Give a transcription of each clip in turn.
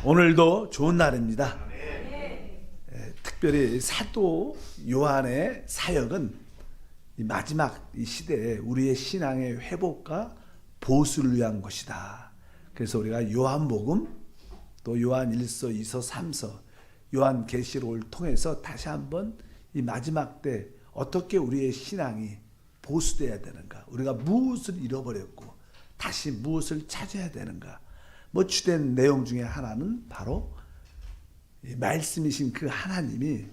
자, 오늘도 좋은 날입니다. 에, 특별히 사도 요한의 사역은 이 마지막 이 시대에 우리의 신앙의 회복과 보수를 위한 것이다. 그래서 우리가 요한복음 또 요한 1서, 2서, 3서, 요한 계시록을 통해서 다시 한번 이 마지막 때 어떻게 우리의 신앙이 보수돼야 되는가? 우리가 무엇을 잃어버렸고 다시 무엇을 찾아야 되는가? 뭐 주된 내용 중에 하나는 바로 이 말씀이신 그 하나님이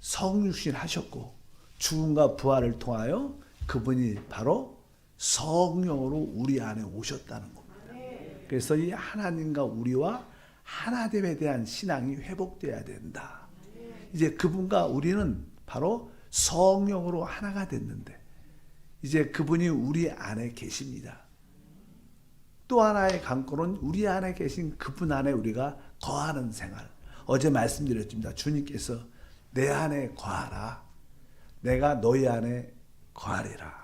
성육신 하셨고 죽음과 부활을 통하여 그분이 바로 성령으로 우리 안에 오셨다는 겁니다. 그래서 이 하나님과 우리와 하나됨에 대한 신앙이 회복돼야 된다. 이제 그분과 우리는 바로 성령으로 하나가 됐는데 이제 그분이 우리 안에 계십니다. 또 하나의 관건은 우리 안에 계신 그분 안에 우리가 거하는 생활. 어제 말씀드렸습니다. 주님께서 내 안에 거하라. 내가 너희 안에 거하리라.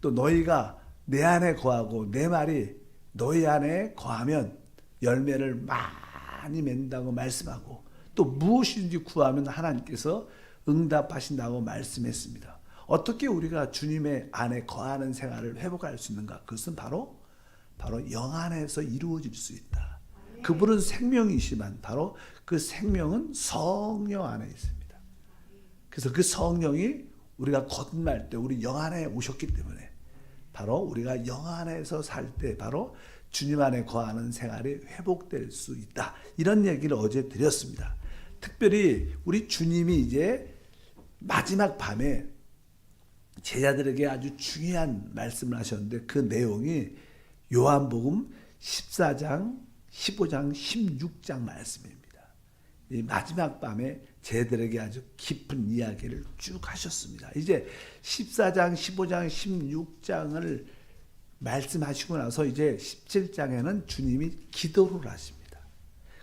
또 너희가 내 안에 거하고 내 말이 너희 안에 거하면 열매를 많이 맺는다고 말씀하고 또 무엇이든지 구하면 하나님께서 응답하신다고 말씀했습니다. 어떻게 우리가 주님의 안에 거하는 생활을 회복할 수 있는가? 그것은 바로 바로 영 안에서 이루어질 수 있다. 그분은 생명이시만 바로 그 생명은 성령 안에 있습니다. 그래서 그 성령이 우리가 거듭날 때 우리 영 안에 오셨기 때문에 바로 우리가 영 안에서 살 때 바로 주님 안에 거하는 생활이 회복될 수 있다. 이런 얘기를 어제 드렸습니다. 특별히 우리 주님이 이제 마지막 밤에 제자들에게 아주 중요한 말씀을 하셨는데 그 내용이 요한복음 14장, 15장, 16장 말씀입니다. 이 마지막 밤에 제들에게 아주 깊은 이야기를 쭉 하셨습니다. 이제 14장, 15장, 16장을 말씀하시고 나서 이제 17장에는 주님이 기도를 하십니다.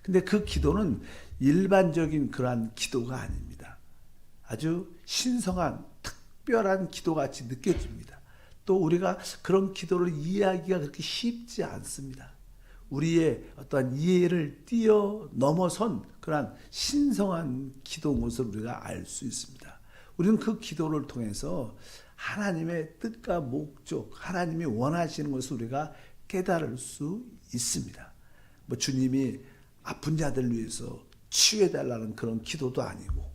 근데 그 기도는 일반적인 그러한 기도가 아닙니다. 아주 신성한 특별한 기도같이 느껴집니다. 또 우리가 그런 기도를 이해하기가 그렇게 쉽지 않습니다. 우리의 어떠한 이해를 뛰어넘어선 그러한 신성한 기도 모습을 우리가 알 수 있습니다. 우리는 그 기도를 통해서 하나님의 뜻과 목적, 하나님이 원하시는 것을 우리가 깨달을 수 있습니다. 뭐 주님이 아픈 자들 위해서 치유해 달라는 그런 기도도 아니고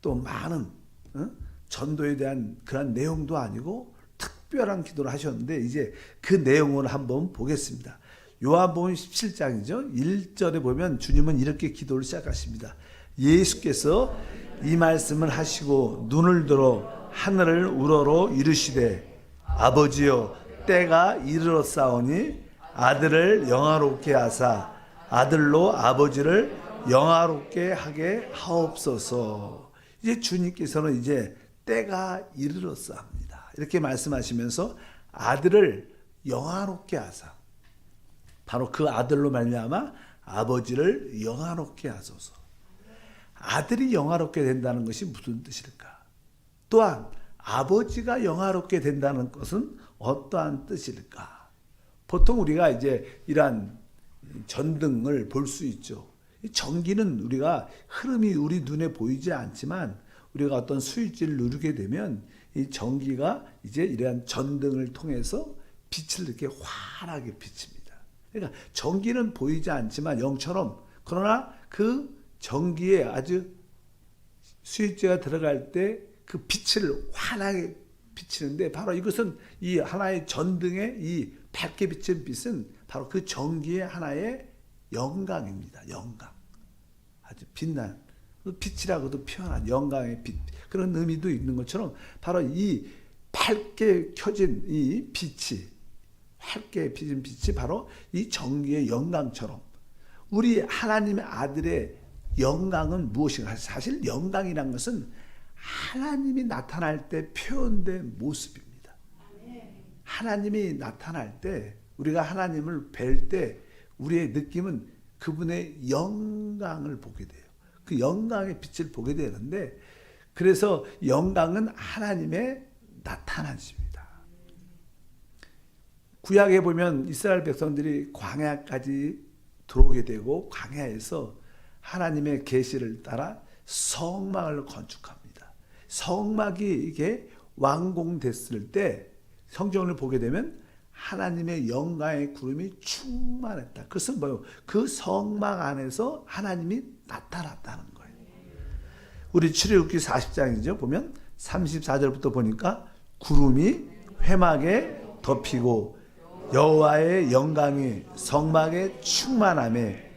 또 많은 어? 전도에 대한 그런 내용도 아니고 특별한 기도를 하셨는데 이제 그 내용을 한번 보겠습니다. 요한복음 17장이죠. 1절에 보면 주님은 이렇게 기도를 시작하십니다. 예수께서 이 말씀을 하시고 눈을 들어 하늘을 우러러 이르시되 아버지여 때가 이르렀사오니 아들을 영화롭게 하사 아들로 아버지를 영화롭게 하게 하옵소서. 이제 주님께서는 이제 때가 이르렀사옵니다. 이렇게 말씀하시면서 아들을 영화롭게 하사 바로 그 아들로 말미암아 아버지를 영화롭게 하소서. 아들이 영화롭게 된다는 것이 무슨 뜻일까? 또한 아버지가 영화롭게 된다는 것은 어떠한 뜻일까? 보통 우리가 이제 이러한 전등을 볼 수 있죠. 전기는 우리가 흐름이 우리 눈에 보이지 않지만 우리가 어떤 스위치를 누르게 되면 이 전기가 이제 이러한 전등을 통해서 빛을 이렇게 환하게 비칩니다. 그러니까 전기는 보이지 않지만 영처럼 그러나 그 전기에 아주 스위치가 들어갈 때 그 빛을 환하게 비치는데 바로 이것은 이 하나의 전등의 이 밝게 비치는 빛은 바로 그 전기의 하나의 영광입니다. 영광. 아주 빛난 빛이라고도 표현한 영광의 빛 그런 의미도 있는 것처럼 바로 이 밝게 켜진 이 빛이 밝게 비진 빛이 바로 이 전기의 영광처럼 우리 하나님의 아들의 영광은 무엇인가? 사실 영광이란 것은 하나님이 나타날 때 표현된 모습입니다. 하나님이 나타날 때 우리가 하나님을 뵐 때 우리의 느낌은 그분의 영광을 보게 돼요. 그 영광의 빛을 보게 되는데 그래서 영광은 하나님의 나타나십니다. 구약에 보면 이스라엘 백성들이 광야까지 들어오게 되고 광야에서 하나님의 계시를 따라 성막을 건축합니다. 성막이 이게 완공됐을 때 성경을 보게 되면 하나님의 영광의 구름이 충만했다. 그것은 뭐요? 그 성막 안에서 하나님이 나타났다는 거예요. 우리 출애굽기 40장이죠. 보면 34절부터 보니까 구름이 회막에 덮이고 여호와의 영광이 성막에 충만함에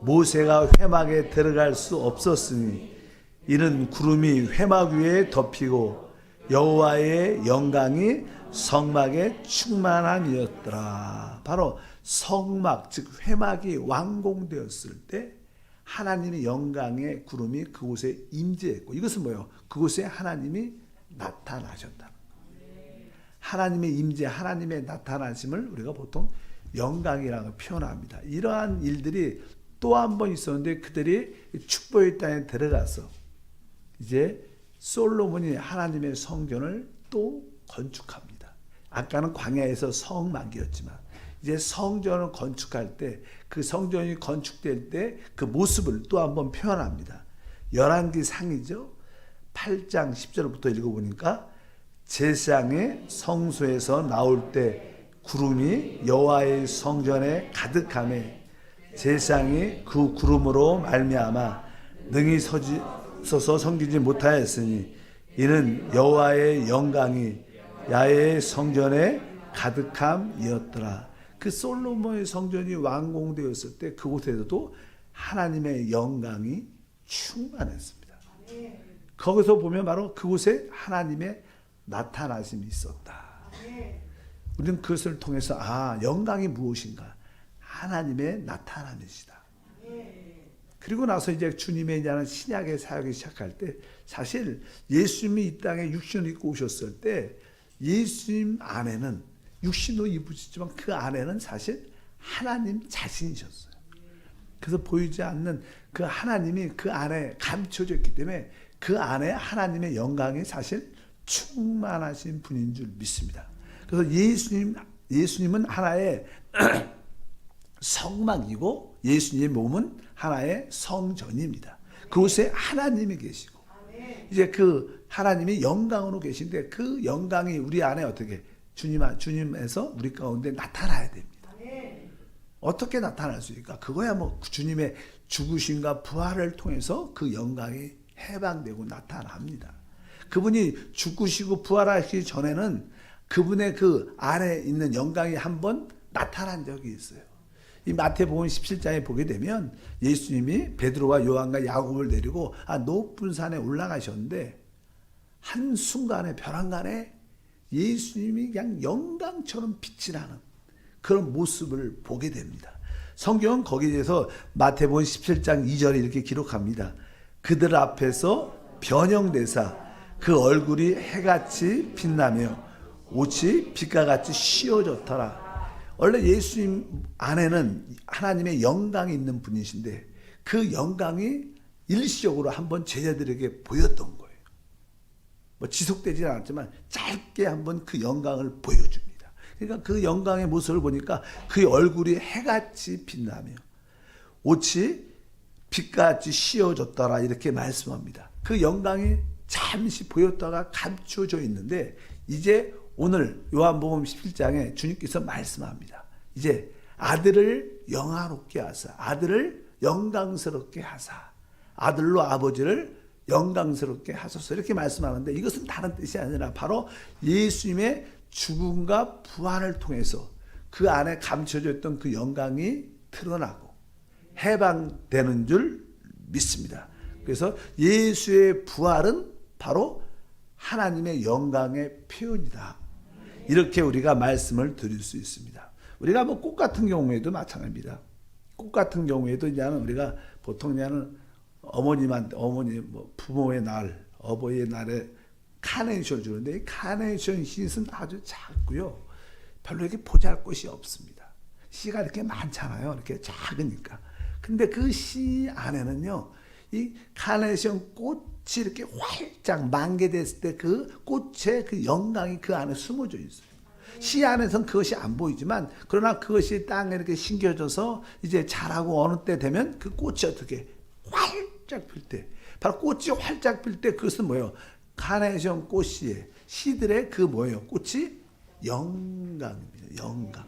모세가 회막에 들어갈 수 없었으니 이는 구름이 회막 위에 덮이고 여호와의 영광이 성막에 충만함이었더라. 바로 성막 즉 회막이 완공되었을 때 하나님의 영광의 구름이 그곳에 임재했고 이것은 뭐예요? 그곳에 하나님이 나타나셨다. 하나님의 임재, 하나님의 나타나심을 우리가 보통 영광이라고 표현합니다. 이러한 일들이 또 한 번 있었는데 그들이 축복의 땅에 들어가서 이제 솔로몬이 하나님의 성전을 또 건축합니다. 아까는 광야에서 성막이었지만 이제 성전을 건축할 때 그 성전이 건축될 때 그 모습을 또 한번 표현합니다. 열왕기 상이죠. 8장 10절부터 읽어 보니까 제사장의 성소에서 나올 때 구름이 여호와의 성전에 가득함에 제사장이 그 구름으로 말미암아 능히 서지 서서 섬기지 못하였으니 이는 여호와의 영광이 야훼의 성전에 가득함이었더라. 그 솔로몬의 성전이 완공되었을 때 그곳에서도 하나님의 영광이 충만했습니다. 거기서 보면 바로 그곳에 하나님의 나타나심이 있었다. 우리는 그것을 통해서 아 영광이 무엇인가? 하나님의 나타남이시다. 그리고 나서 이제 주님의 이제는 신약의 사역이 시작할 때 사실 예수님이 이 땅에 육신을 입고 오셨을 때 예수님 안에는 육신도 입으시지만 그 안에는 사실 하나님 자신이셨어요. 그래서 보이지 않는 그 하나님이 그 안에 감춰져 있기 때문에 그 안에 하나님의 영광이 사실 충만하신 분인 줄 믿습니다. 그래서 예수님 예수님은 하나의 성막이고 예수님의 몸은 하나의 성전입니다. 그곳에 하나님이 계시고 이제 그 하나님이 영광으로 계신데 그 영광이 우리 안에 어떻게 주님 주님에서 우리 가운데 나타나야 됩니다. 어떻게 나타날 수 있을까? 그거야 뭐 주님의 죽으심과 부활을 통해서 그 영광이 해방되고 나타납니다. 그분이 죽으시고 부활하시기 전에는 그분의 그 안에 있는 영광이 한 번 나타난 적이 있어요. 이 마태복음 17장에 보게 되면 예수님이 베드로와 요한과 야곱을 데리고 아 높은 산에 올라가셨는데 한 순간에 벼랑간에 예수님이 그냥 영광처럼 빛이 나는 그런 모습을 보게 됩니다. 성경은 거기에 대해서 마태복음 17장 2절에 이렇게 기록합니다. 그들 앞에서 변형되사 그 얼굴이 해같이 빛나며 옷이 빛과 같이 씌어졌더라. 원래 예수님 안에는 하나님의 영광이 있는 분이신데 그 영광이 일시적으로 한번 제자들에게 보였던. 뭐 지속되지는 않았지만 짧게 한번 그 영광을 보여줍니다. 그러니까 그 영광의 모습을 보니까 그 얼굴이 해같이 빛나며 옷이 빛같이 씌어졌더라 이렇게 말씀합니다. 그 영광이 잠시 보였다가 감춰져 있는데 이제 오늘 요한복음 17장에 주님께서 말씀합니다. 이제 아들을 영화롭게 하사 아들을 영광스럽게 하사 아들로 아버지를 영광스럽게 하소서 이렇게 말씀하는데 이것은 다른 뜻이 아니라 바로 예수님의 죽음과 부활을 통해서 그 안에 감춰져 있던 그 영광이 드러나고 해방되는 줄 믿습니다. 그래서 예수의 부활은 바로 하나님의 영광의 표현이다. 이렇게 우리가 말씀을 드릴 수 있습니다. 우리가 뭐 꽃 같은 경우에도 마찬가지입니다. 꽃 같은 경우에도 이제는 우리가 보통 이제는 어머님한테 어머니 뭐 부모의 날, 어버이의 날에 카네이션 주는데 이 카네이션 씨는 아주 작고요. 별로 이렇게 보잘 것이 없습니다. 씨가 이렇게 많잖아요. 이렇게 작으니까. 근데 그 씨 안에는요. 이 카네이션 꽃이 이렇게 활짝 만개됐을 때 그 꽃의 그 영광이 그 안에 숨어져 있어요. 씨 안에선 그것이 안 보이지만 그러나 그것이 땅에 이렇게 심겨져서 이제 자라고 어느 때 되면 그 꽃이 어떻게 활짝 필 때, 바로 꽃이 활짝 필 때 그것은 뭐예요? 카네이션 꽃이에 씨들의 그 뭐예요? 꽃이 영광입니다. 영광.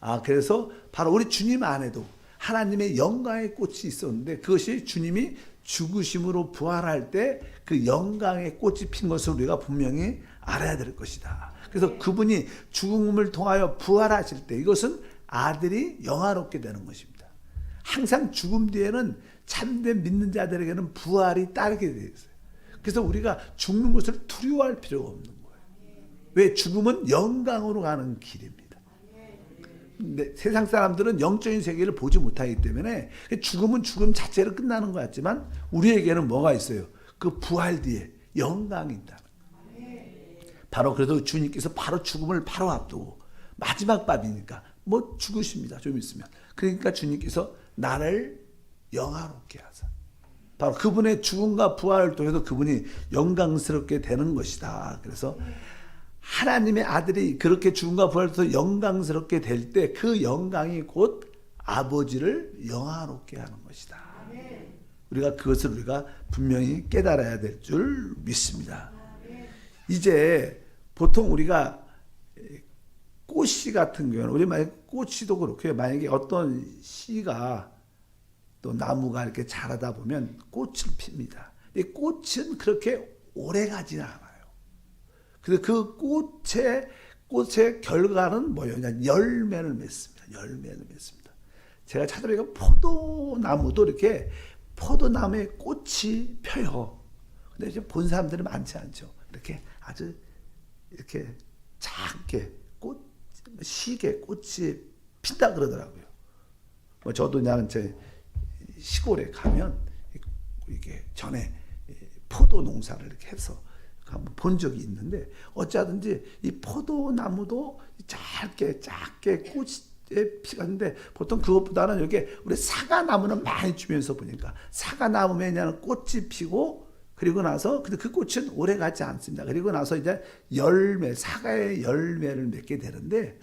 아 그래서 바로 우리 주님 안에도 하나님의 영광의 꽃이 있었는데 그것이 주님이 죽으심으로 부활할 때 그 영광의 꽃이 핀 것을 우리가 분명히 알아야 될 것이다. 그래서 그분이 죽음을 통하여 부활하실 때 이것은 아들이 영화롭게 되는 것입니다. 항상 죽음 뒤에는 참된 믿는 자들에게는 부활이 따르게 되어 있어요. 그래서 우리가 죽는 것을 두려워할 필요가 없는 거예요. 왜 죽음은 영광으로 가는 길입니다. 근데 세상 사람들은 영적인 세계를 보지 못하기 때문에 죽음은 죽음 자체로 끝나는 것 같지만 우리에게는 뭐가 있어요? 그 부활 뒤에 영광이 있다. 바로 그래도 주님께서 바로 죽음을 바로 앞두고 마지막 밤이니까 뭐 죽으십니다. 좀 있으면. 그러니까 주님께서 나를 영화롭게 하사. 바로 그분의 죽음과 부활을 통해서 그분이 영광스럽게 되는 것이다. 그래서 하나님의 아들이 그렇게 죽음과 부활을 통해서 영광스럽게 될 때 그 영광이 곧 아버지를 영화롭게 하는 것이다. 우리가 그것을 우리가 분명히 깨달아야 될 줄 믿습니다. 이제 보통 우리가 꽃씨 같은 경우는 우리 만약 꽃씨도 그렇고요. 만약에 어떤 씨가 또 나무가 이렇게 자라다 보면 꽃을 핍니다. 이 꽃은 그렇게 오래 가지는 않아요. 그래서 그 꽃의 꽃의 결과는 뭐예요? 열매를 맺습니다. 열매를 맺습니다. 제가 찾아보니까 포도나무도 이렇게 포도나무에 꽃이 펴요. 근데 이제 본 사람들은 많지 않죠. 이렇게 아주 이렇게 작게 꽃 시게 꽃이 핀다 그러더라고요. 뭐 저도 그냥 제 시골에 가면 이게 전에 포도 농사를 이렇게 해서 한번 본 적이 있는데 어쩌든지 이 포도나무도 짧게 작게 꽃에 피었는데 보통 그것보다는 여기 우리 사과나무는 많이 주면서 보니까 사과나무에는 꽃이 피고 그리고 나서 근데 그 꽃은 오래 가지 않습니다. 그리고 나서 이제 열매 사과의 열매를 맺게 되는데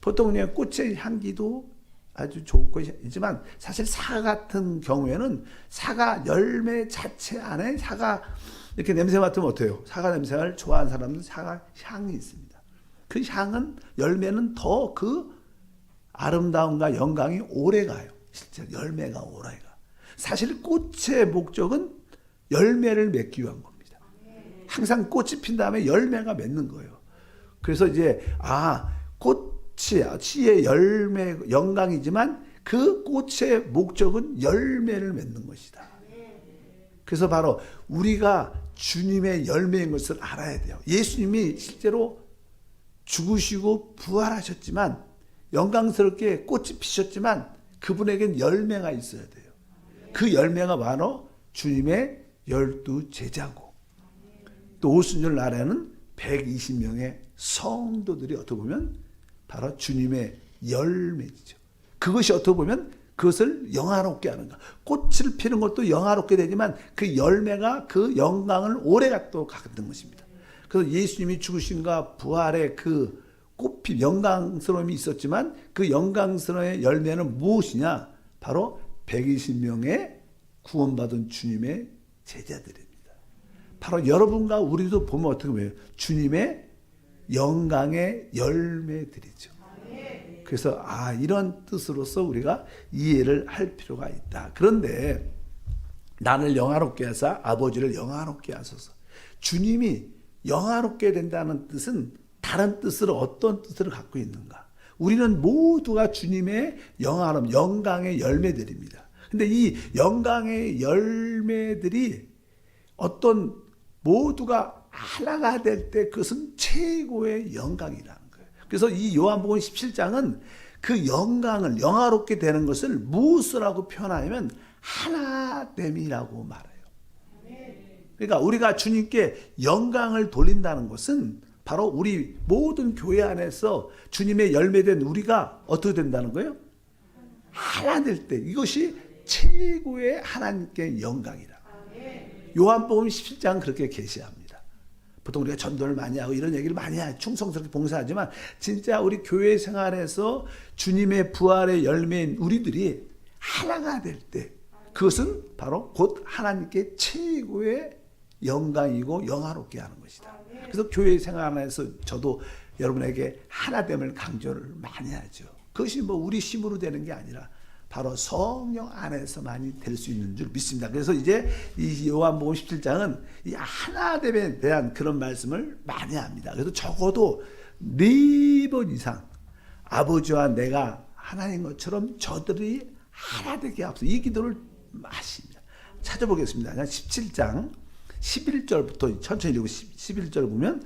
보통 그냥 꽃의 향기도 아주 좋고 있지만 사실 사과 같은 경우에는 사과 열매 자체 안에 사과 이렇게 냄새 맡으면 어때요? 사과 냄새를 좋아하는 사람은 사과 향이 있습니다. 그 향은 열매는 더 그 아름다움과 영광이 오래 가요. 실제 열매가 오래 가. 사실 꽃의 목적은 열매를 맺기 위한 겁니다. 항상 꽃이 핀 다음에 열매가 맺는 거예요. 그래서 이제 아꽃 이 씨의 열매 영광이지만 그 꽃의 목적은 열매를 맺는 것이다. 그래서 바로 우리가 주님의 열매인 것을 알아야 돼요. 예수님이 실제로 죽으시고 부활하셨지만 영광스럽게 꽃이 피셨지만 그분에겐 열매가 있어야 돼요. 그 열매가 바로 주님의 열두 제자고 또 오순절 날에는 120명의 성도들이 어떻게 보면 바로 주님의 열매죠. 그것이 어떻게 보면 그것을 영화롭게 하는 것. 꽃을 피는 것도 영화롭게 되지만 그 열매가 그 영광을 오래 또 갖는 것입니다. 그래서 예수님이 죽으신가 부활의 그 꽃피 영광스러움이 있었지만 그 영광스러움의 열매는 무엇이냐? 바로 120명의 구원받은 주님의 제자들입니다. 바로 여러분과 우리도 보면 어떻게 보면 주님의 영광의 열매들이죠. 그래서 아 이런 뜻으로서 우리가 이해를 할 필요가 있다. 그런데 나를 영화롭게 하사 아버지를 영화롭게 하소서. 주님이 영화롭게 된다는 뜻은 다른 뜻으로 어떤 뜻을 갖고 있는가? 우리는 모두가 주님의 영화로움, 영광의 열매들입니다. 근데 이 영광의 열매들이 어떤 모두가 하나가 될 때 그것은 최고의 영광이라는 거예요. 그래서 이 요한복음 17장은 그 영광을 영화롭게 되는 것을 무엇이라고 표현하냐면 하나됨이라고 말해요. 그러니까 우리가 주님께 영광을 돌린다는 것은 바로 우리 모든 교회 안에서 주님의 열매된 우리가 어떻게 된다는 거예요? 하나 될 때 이것이 최고의 하나님께 영광이다. 요한복음 17장 그렇게 계시합니다. 보통 우리가 전도를 많이 하고 이런 얘기를 많이 해 충성스럽게 봉사하지만 진짜 우리 교회 생활에서 주님의 부활의 열매인 우리들이 하나가 될 때 그것은 바로 곧 하나님께 최고의 영광이고 영화롭게 하는 것이다. 그래서 교회 생활 안에서 저도 여러분에게 하나됨을 강조를 많이 하죠. 그것이 뭐 우리 힘으로 되는 게 아니라 바로 성령 안에서만이 될 수 있는 줄 믿습니다. 그래서 이제 이 요한복음 17장은 이 하나됨에 대한 그런 말씀을 많이 합니다. 그래서 적어도 네 번 이상 아버지와 내가 하나인 것처럼 저들이 하나 되게 앞서 이 기도를 하십니다. 찾아보겠습니다. 17장 11절부터 천천히 읽고 11절 보면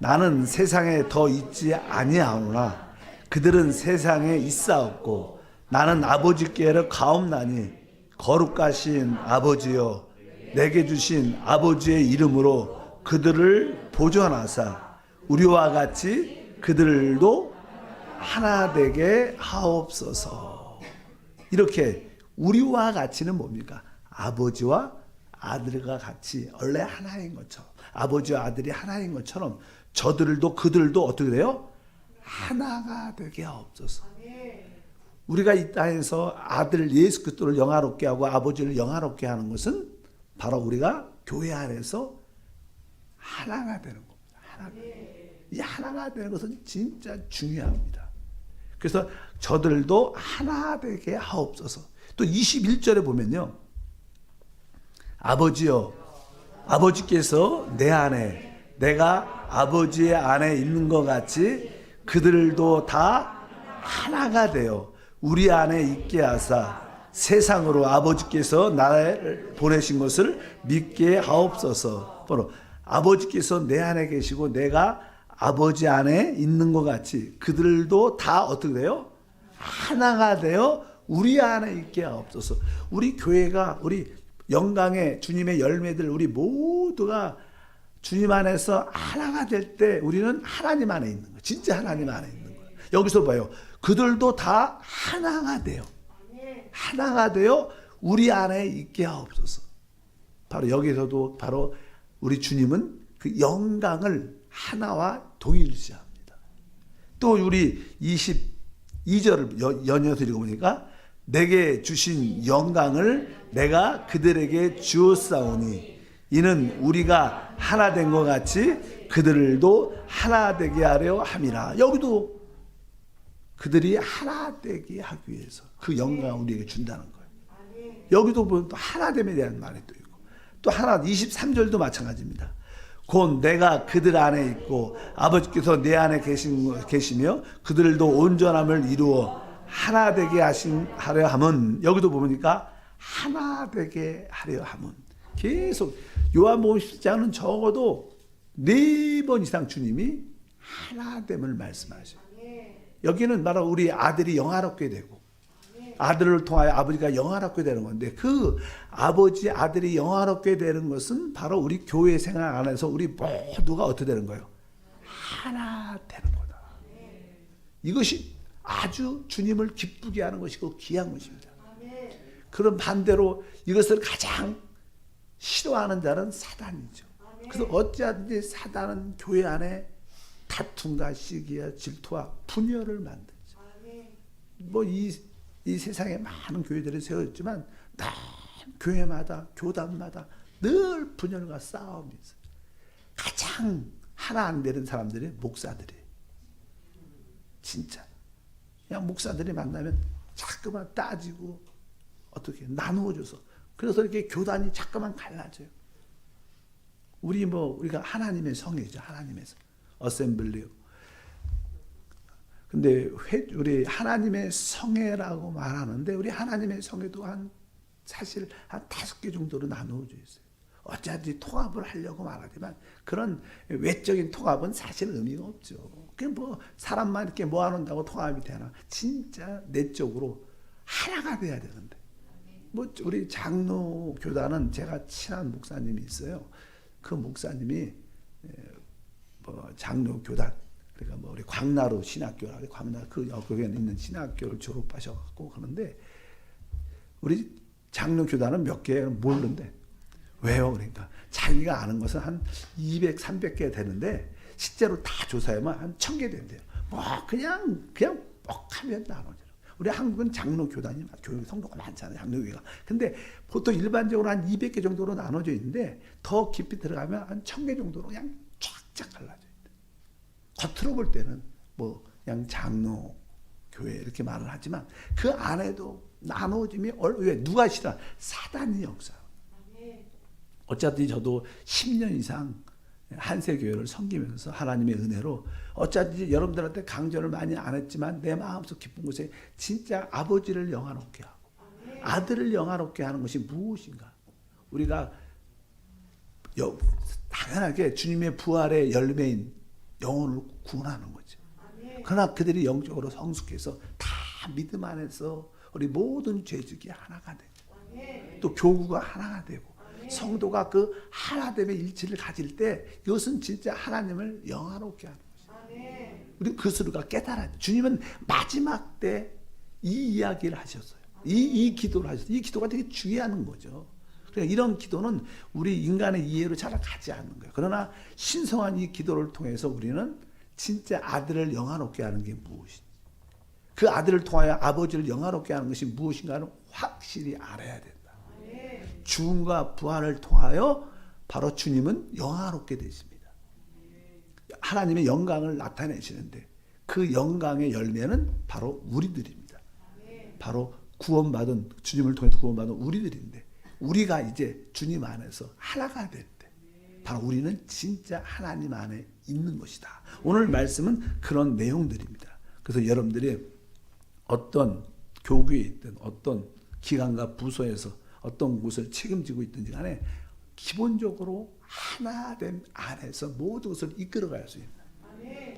나는 세상에 더 있지 아니하노라 그들은 세상에 있사옵고 나는 아버지께로 가옵나니 거룩하신 아버지여 내게 주신 아버지의 이름으로 그들을 보존하사 우리와 같이 그들도 하나 되게 하옵소서. 이렇게 우리와 같이는 뭡니까? 아버지와 아들과 같이 원래 하나인 것처럼 아버지와 아들이 하나인 것처럼 저들도 그들도 어떻게 돼요? 하나가 되게 하옵소서. 우리가 이 땅에서 아들 예수 그리스도를 영화롭게 하고 아버지를 영화롭게 하는 것은 바로 우리가 교회 안에서 하나가 되는 겁니다. 하나가. 이 하나가 되는 것은 진짜 중요합니다. 그래서 저들도 하나 되게 하옵소서. 또 21절에 보면요. 아버지여, 아버지께서 내 안에, 내가 아버지의 안에 있는 것 같이 그들도 다 하나가 되어 우리 안에 있게 하사 세상으로 아버지께서 나를 보내신 것을 믿게 하옵소서. 바로 아버지께서 내 안에 계시고 내가 아버지 안에 있는 것 같이 그들도 다 어떻게 돼요? 하나가 되어 우리 안에 있게 하옵소서. 우리 교회가 우리 영광의 주님의 열매들 우리 모두가 주님 안에서 하나가 될 때 우리는 하나님 안에 있는 거예요. 진짜 하나님 안에 있는 거예요. 여기서 봐요. 그들도 다 하나가 돼요. 하나가 되어 우리 안에 있게 하옵소서. 바로 여기서도 바로 우리 주님은 그 영광을 하나와 동일시합니다. 또 우리 22절을 연이어서 읽어보니까 내게 주신 영광을 내가 그들에게 주었사오니 이는 우리가 하나 된 것 같이 그들도 하나 되게 하려 함이라. 여기도 그들이 하나 되게 하기 위해서 그 영광을 우리에게 준다는 거예요. 여기도 보면 또 하나됨에 대한 말이 또 있고 또 하나 23절도 마찬가지입니다. 곧 내가 그들 안에 있고 아버지께서 내 안에 계신 계시며 그들도 온전함을 이루어 하나 되게 하신 하려 함은 여기도 보니까 하나 되게 하려 함은 계속 요한복음 10장은 적어도 네 번 이상 주님이 하나됨을 말씀하셔요. 여기는 바로 우리 아들이 영화롭게 되고 아들을 통하여 아버지가 영화롭게 되는 건데 그 아버지 아들이 영화롭게 되는 것은 바로 우리 교회 생활 안에서 우리 모두가 어떻게 되는 거예요? 하나 되는 거다. 이것이 아주 주님을 기쁘게 하는 것이고 귀한 것입니다. 그런 반대로 이것을 가장 싫어하는 자는 사단이죠. 그래서 어찌하든지 사단은 교회 안에 다툼과 시기와 질투와 분열을 만들죠. 뭐 이 이 세상에 많은 교회들이 세워졌지만 늘 교회마다 교단마다 늘 분열과 싸움이 있어요. 가장 하나 안 되는 사람들이 목사들이 진짜 그냥 목사들이 만나면 자꾸만 따지고 어떻게 나누어줘서 그래서 이렇게 교단이 자꾸만 갈라져요. 우리 뭐 우리가 하나님의 성이죠 하나님의 성 어셈블리요. 근데 회, 우리 하나님의 성회라고 말하는데 우리 하나님의 성회도 한 사실 한 다섯 개 정도로 나누어져 있어요. 어차피 통합을 하려고 말하지만 그런 외적인 통합은 사실 의미가 없죠. 그냥 뭐 사람만 이렇게 모아놓는다고 통합이 되나? 진짜 내적으로 하나가 돼야 되는데. 뭐 우리 장로 교단은 제가 친한 목사님이 있어요. 그 목사님이 뭐 장로 교단 그러니까 뭐 우리 광나루 신학교라 광나 그 여기에 있는 신학교를 졸업하셔갖고 그러는데 우리 장로 교단은 몇 개 모르는데 왜요? 그러니까 자기가 아는 것은 한 200, 300개 되는데 실제로 다 조사하면 한 1000개 된대요. 뭐 그냥 그냥 뻑하면 나눠져. 우리 한국은 장로 교단이 교회 성도가 많잖아요. 장로교회가. 근데 보통 일반적으로 한 200개 정도로 나눠져 있는데 더 깊이 들어가면 한 1000개 정도로 그냥 쫙쫙 갈라져 있대. 겉으로 볼 때는 뭐 그냥 장로 교회 이렇게 말을 하지만 그 안에도 나눠짐이 얼- 왜 누가 싫어? 사단이 역사. 어차피 저도 10년 이상 한세 교회를 섬기면서 하나님의 은혜로 어차피 여러분들한테 강조를 많이 안 했지만 내 마음속 깊은 곳에 진짜 아버지를 영화롭게 하고 아들을 영화롭게 하는 것이 무엇인가? 우리가 여- 당연하게 주님의 부활의 열매인 영혼을 구원하는 거죠. 그러나 그들이 영적으로 성숙해서 다 믿음 안에서 우리 모든 죄직이 하나가 되고 또 교구가 하나가 되고 성도가 그 하나됨의 일치를 가질 때 이것은 진짜 하나님을 영화롭게 하는 것이에요. 우리 그스루가 깨달아요. 주님은 마지막 때 이 이야기를 하셨어요. 이, 이 기도를 하셨어요. 이 기도가 되게 중요한 거죠. 그러니까 이런 기도는 우리 인간의 이해로 잘 가지 않는 거예요. 그러나 신성한 이 기도를 통해서 우리는 진짜 아들을 영화롭게 하는 게 무엇인지, 그 아들을 통하여 아버지를 영화롭게 하는 것이 무엇인가를 확실히 알아야 된다. 죽음과 부활을 통하여 바로 주님은 영화롭게 되십니다. 하나님의 영광을 나타내시는데 그 영광의 열매는 바로 우리들입니다. 바로 구원받은 주님을 통해서 구원받은 우리들인데 우리가 이제 주님 안에서 하나가 될 때 바로 우리는 진짜 하나님 안에 있는 것이다. 오늘 말씀은 그런 내용들입니다. 그래서 여러분들이 어떤 교구에 있든 어떤 기관과 부서에서 어떤 곳을 책임지고 있든지 간에 기본적으로 하나됨 안에서 모든 것을 이끌어갈 수 있는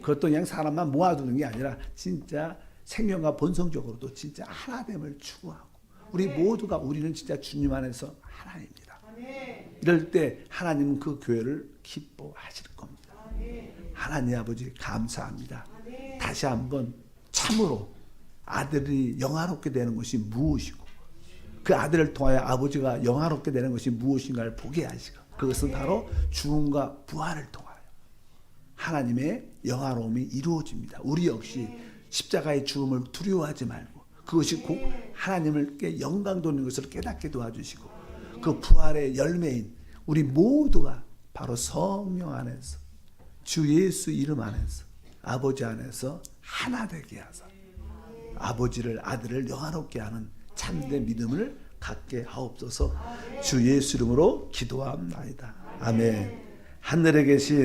그것도 그냥 사람만 모아두는 게 아니라 진짜 생명과 본성적으로도 진짜 하나됨을 추구하고 우리 모두가 우리는 진짜 주님 안에서 하나입니다. 이럴 때 하나님은 그 교회를 기뻐하실 겁니다. 하나님 아버지 감사합니다. 다시 한번 참으로 아들이 영화롭게 되는 것이 무엇이고 그 아들을 통하여 아버지가 영화롭게 되는 것이 무엇인가를 보게 하시고 그것은 바로 죽음과 부활을 통하여 하나님의 영화로움이 이루어집니다. 우리 역시 십자가의 죽음을 두려워하지 말고 그것이 곧 하나님께 영광 돌리는 것을 깨닫게 도와주시고 그 부활의 열매인 우리 모두가 바로 성령 안에서 주 예수 이름 안에서 아버지 안에서 하나 되게 하사 아버지를 아들을 영화롭게 하는 참된 믿음을 갖게 하옵소서 주 예수 이름으로 기도합나이다. 아멘. 하늘에 계신